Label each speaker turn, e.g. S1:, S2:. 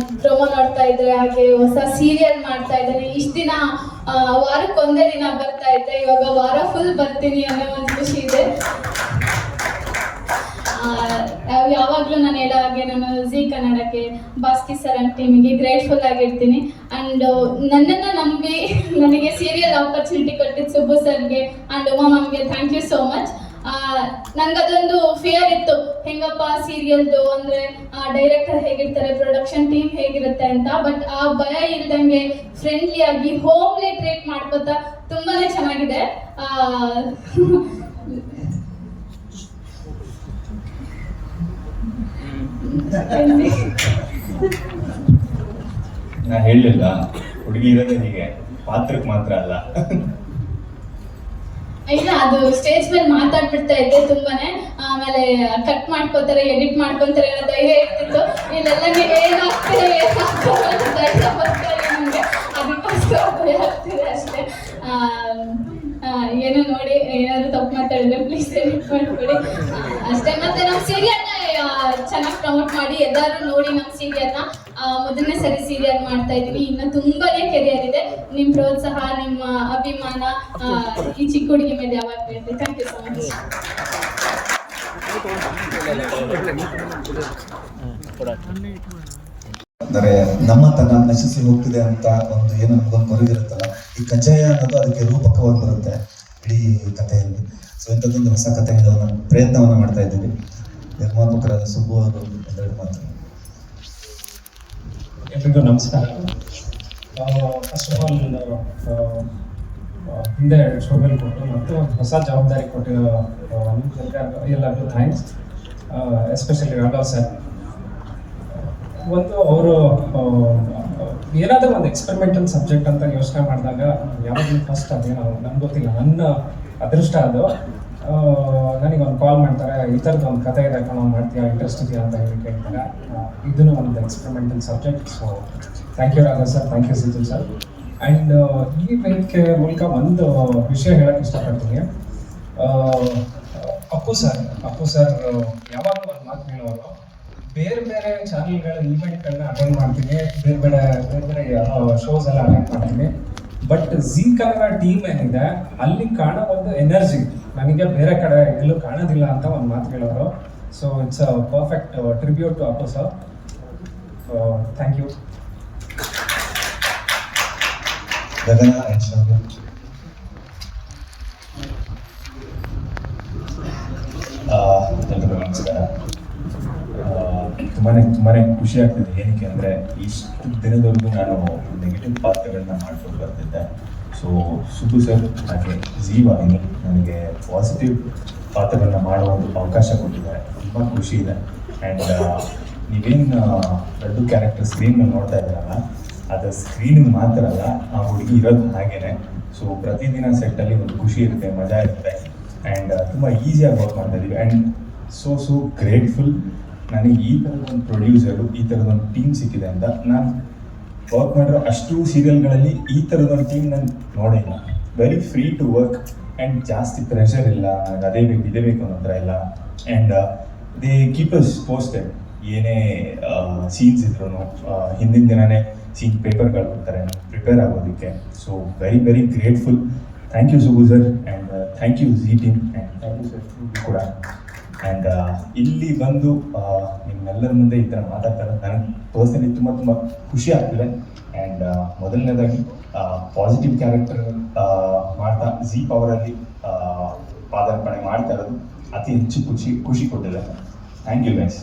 S1: Promo ನೋಡ್ತಾ ಇದ್ರೆ, ಹಾಗೆ ಹೊಸ ಸೀರಿಯಲ್ ಮಾಡ್ತಾ ಇದ್ದಾರೆ ಇಷ್ಟ ದಿನ ವಾರಕ್ಕೆ ಒಂದೇ ದಿನ ಬರ್ತಾ ಇದ್ದೆ ಇವಾಗ ವಾರ ಫುಲ್ ಬರ್ತೀನಿ ಅನ್ನೋ ಒಂದು ಖುಷಿ ಇದೆ. ಯಾವಾಗಲೂ ಯಾವ- ಯಾವಾಗ್ಲೂ ನಾನು ಹೇಳೋ ಹಾಗೆ ನಾನು ಜಿ ಕನ್ನಡಕ್ಕೆ ಬಾಸ್ಕಿ ಸರ್ ಅಂಡ್ ಟೀಮಿಗೆ ಗ್ರೇಟ್ಫುಲ್ ಆಗಿರ್ತೀನಿ. ಅಂಡ್ ನನ್ನನ್ನು ನಂಬಿ, ನನಗೆ ಸೀರಿಯಲ್ ಆಪರ್ಚುನಿಟಿ ಕೊಟ್ಟಿದ್ದು ಸುಬ್ಬು ಸರ್ಗೆ ಅಂಡ್ ಉಮಾ ಮ್ಯಾಮ್ಗೆ ಥ್ಯಾಂಕ್ ಯು ಸೋ ಮಚ್ ನಂಗದೊಂದು ಫಿಯರ್ ಇತ್ತು. ಹೆಂಗಪ್ಪ ಸೀರಿಯಲ್ದು ಅಂದ್ರೆ ಡೈರೆಕ್ಟರ್ ಹೇಗಿರ್ತಾರೆ ಪ್ರೊಡಕ್ಷನ್ ಟೀಮ್ ಹೇಗಿರುತ್ತೆ ಅಂತ. ಬಟ್ ಆ ಭಯ ಇಲ್ದಂಗೆ ಫ್ರೆಂಡ್ಲಿ ಆಗಿ ಹೋಮ್ಲಿ ಟ್ರೀಟ್ ಮಾಡ್ಕೋತಾ ತುಂಬಾನೇ ಚೆನ್ನಾಗಿದೆ.
S2: ನಾ ಹೇಳಲಿಲ್ಲ ಹುಡುಗಿ ಇರೋದೇ ಹೀಗೆ. ಪಾತ್ರಕ್ಕೆ ಮಾತ್ರ ಅಲ್ಲ.
S1: ಇಲ್ಲ, ಅದು ಸ್ಟೇಜ್ ಮೇಲೆ ಮಾತಾಡ್ಬಿಡ್ತಾ ಇದ್ದೆ ತುಂಬಾನೇ. ಆಮೇಲೆ ಕಟ್ ಮಾಡ್ಕೋತಾರೆ ಎಡಿಟ್ ಮಾಡ್ಕೊಂತಾರೆ ಅನ್ನೋ ಧೈರ್ಯ ಇರ್ತಿತ್ತು. ಇಲ್ಲೆಲ್ಲ ನೀವು ಏನಾಗ್ತೀರಿ ಏನಾಗ್ತೀರಿ ನಮ್ಗೆ. ಅದಕ್ಕೋಸ್ಕರ ಭಯ ಆಗ್ತಿದೆ ಅಷ್ಟೇ. ಏನೋ ನೋಡಿ, ಏನಾದ್ರು ತಪ್ಪು ಮಾತಾಡಿದ್ರೆ ಪ್ಲೀಸ್ ಎಡಿಟ್ ಮಾಡ್ಕೊಡಿ. ಅಷ್ಟೇ. ಮತ್ತೆ ನಮ್ಮ ಸೀರಿಯಲ್ನ ಚೆನ್ನಾಗಿ ಪ್ರಮೋಟ್ ಮಾಡಿ ಎಲ್ಲರೂ ನೋಡಿ ನಮ್ಮ ಸೀರಿಯಲ್ನ ಮೊದಲನೇ ಸರಿ ಸೀರಿಯಲ್ ಮಾಡ್ತಾ ಇದೀವಿ ಇನ್ನು ತುಂಬಾನೇ ಕೆರಿಯರ್ ಇದೆ. ನಿಮ್ಮ ಪ್ರೋತ್ಸಾಹ, ನಿಮ್ಮ ಅಭಿಮಾನ ಈ ಚಿಕ್ಕ ಹುಡುಗಿ ಮೇಲೆ ಯಾವಾಗ ಹೇಳ್ತೀವಿ ಥ್ಯಾಂಕ್ ಯು ಸೊ ಮಚ್
S3: ಅಂದರೆ ನಮ್ಮತನ ನಶಿಸಿ ಹೋಗ್ತಿದೆ ಅಂತ ಒಂದು ಏನು ಒಂದು ಕೊರಗಿರುತ್ತಲ್ಲ, ಈ ಕಜ್ಜಾಯ ಅನ್ನೋದು ಅದಕ್ಕೆ ರೂಪಕವಾಗಿ ಬರುತ್ತೆ. ಇಡೀ ಕಥೆಯಲ್ಲಿ. ಸೊ ಇಂಥದ್ದೊಂದು ಹೊಸ ಕಥೆ ಪ್ರಯತ್ನವನ್ನು ಮಾಡ್ತಾ ಇದ್ದೀವಿ ನಿರ್ಮಾಪಕರಾದ ಸುಬ್ಬು ಅವರು ಒಂದೆರಡು ಮಾತು
S4: ನಮಸ್ಕಾರ. ಫಸ್ಟ್ ಆಫ್ ಆಲ್ ಹಿಂದೆ ಶೋಭೆಲ್ ಕೊಟ್ಟು ಮತ್ತು ಹೊಸ ಜವಾಬ್ದಾರಿ ಕೊಟ್ಟಿರೋ ಎಲ್ಲರಿಗೂ ಥ್ಯಾಂಕ್ಸ್ ಎಸ್ಪೆಷಲಿ ರಾಘವ್ ಸರ್. ಒಂದು ಅವರು ಏನಾದರೂ ಒಂದು ಎಕ್ಸ್ಪೆರಿಮೆಂಟಲ್ ಸಬ್ಜೆಕ್ಟ್ ಅಂತ ಯೋಚನೆ ಮಾಡಿದಾಗ ಯಾವಾಗಲೂ ಫಸ್ಟ್ ಅದೇನೋ, ನಂಗೆ ಗೊತ್ತಿಲ್ಲ. ನನ್ನ ಅದೃಷ್ಟ ಅದು. ನನಗೆ ಒಂದು ಕಾಲ್ ಮಾಡ್ತಾರೆ ಈ ಥರದ್ದು ಒಂದು ಕತೆ ಇದೆ ಕಣೋ, ಮಾಡ್ತೀಯಾ ಇಂಟ್ರೆಸ್ಟ್ ಇದೆಯಾ ಅಂತ ಹೇಳಿ ಕೇಳ್ತಾರೆ. ಇದನ್ನು ಒಂದು experimental subject so thank you Raghav sir thank you Siddu sir and ಈ ವೇದಿಕೆ ಮೂಲಕ ಒಂದು ವಿಷಯ ಹೇಳಕ್ಕೆ ಇಷ್ಟಪಡ್ತೀನಿ. ಅಪ್ಪು ಸರ್ ಅಪ್ಪು ಸರ್ ಯಾವಾಗಲೂ ಒಂದು ಮಾತು ಹೇಳೋರು, ಬೇರೆ ಬೇರೆ ಚಾನೆಲ್ಗಳ ಈವೆಂಟ್ಗಳನ್ನ ಅಟೆಂಡ್ ಮಾಡ್ತೀನಿ, ಬೇರೆ ಬೇರೆ ಬೇರೆ ಬೇರೆ ಶೋಸ್ ಎಲ್ಲ ಅಟೆಂಡ್ ಮಾಡ್ತೀನಿ. ಬಟ್ ಜಿ ಕನ್ನಡ ಟೀಮ್ ಏನಿದೆ, ಅಲ್ಲಿ ಕಾಣೋ ಒಂದು ಎನರ್ಜಿ ನನಗೆ ಬೇರೆ ಕಡೆ ಎಲ್ಲೂ ಕಾಣೋದಿಲ್ಲ ಅಂತ ಒಂದು ಮಾತು ಹೇಳೋರು. So it's a perfect tribute to Appu sir thank you
S2: ಎಲ್ರಿಗೂ ನಮಸ್ಕಾರ. ತುಂಬಾ ತುಂಬಾ ಖುಷಿ ಆಗ್ತಿದೆ. ಏನಕ್ಕೆ ಅಂದರೆ ಇಷ್ಟು ದಿನದವರೆಗೂ ನಾನು ನೆಗೆಟಿವ್ ಪಾತ್ರಗಳನ್ನ ಮಾಡ್ಕೊಂಡು ಬರ್ತಿದ್ದೆ. ಸೊ ಸುಧು ಸರ್ ಹಾಗೆ ಜೀವಾಹಿನಿ ನನಗೆ ಪಾಸಿಟಿವ್ ಪಾತ್ರಗಳನ್ನ ಮಾಡೋ ಒಂದು ಅವಕಾಶ ಕೊಟ್ಟಿದ್ದಾರೆ. ತುಂಬ ಖುಷಿ ಇದೆ. ಆ್ಯಂಡ್ ನೀವೇನು ದೊಡ್ಡ ಕ್ಯಾರೆಕ್ಟರ್ ಸ್ಕ್ರೀನ್ ನೋಡ್ತಾ ಇದ್ದಾರಲ್ಲ, ಅದು ಸ್ಕ್ರೀನಿಗೆ ಮಾತ್ರ ಅಲ್ಲ, ಆ ಹುಡುಗಿ ಇರೋದು ಹಾಗೇನೆ. ಸೊ ಪ್ರತಿದಿನ ಸೆಟ್ಟಲ್ಲಿ ಒಂದು ಖುಷಿ ಇರುತ್ತೆ, ಮಜಾ ಇರುತ್ತೆ. ಆ್ಯಂಡ್ ತುಂಬ ಈಸಿಯಾಗಿ ವರ್ಕ್ ಮಾಡ್ತಾ ಇದ್ದೀವಿ ಆ್ಯಂಡ್ ಸೋ ಸೋ ಗ್ರೇಟ್ಫುಲ್ ನನಗೆ ಈ ಥರದ ಒಂದು ಪ್ರೊಡ್ಯೂಸರು ಈ ಥರದೊಂದು ಟೀಮ್ ಸಿಕ್ಕಿದೆ ಅಂತ ನಾನು ವರ್ಕ್ ಮಾಡಿರೋ ಅಷ್ಟು ಸೀರಿಯಲ್ಗಳಲ್ಲಿ ಈ ಥರದೊಂದು ಟೀಮ್ ನಾನು ನೋಡಿಲ್ಲ very free to work and ಜಾಸ್ತಿ ಪ್ರೆಷರ್ ಇಲ್ಲ ನನಗೆ ಅದೇ ಬೇಕು, ಇದೇ ಬೇಕು ಅನ್ನೋ ಥರ ಇಲ್ಲ. And they keep us posted ಏನೇ? ಸೀನ್ಸ್ ಇದ್ರು ಹಿಂದಿನ ದಿನನೇ ಸೀನ್ ಪೇಪರ್ಗಳು ಕೊಡ್ತಾರೆ ಪ್ರಿಪೇರ್ ಆಗೋದಕ್ಕೆ. So very very grateful thank you Subbu sir and thank you Zee team and thank you sir ಕೂಡ. ಆ್ಯಂಡ್ ಇಲ್ಲಿ ಬಂದು ನಿಮ್ಮೆಲ್ಲರ ಮುಂದೆ ಈ ಥರ ಮಾತಾಡ್ತಾರೆ. ನನಗೆ ಪರ್ಸನಲಿ ತುಂಬ ತುಂಬ ಖುಷಿ ಆಗ್ತಿದೆ. ಆ್ಯಂಡ್ ಮೊದಲನೇದಾಗಿ ಪಾಸಿಟಿವ್ ಕ್ಯಾರೆಕ್ಟರ್ ಮಾಡ್ತಾ ಜಿ ಪವರಲ್ಲಿ ಪಾದಾರ್ಪಣೆ ಮಾಡ್ತಾ ಇರೋದು ಅತಿ ಹೆಚ್ಚು ಖುಷಿ ಖುಷಿ ಕೊಟ್ಟಿದೆ. Thank you guys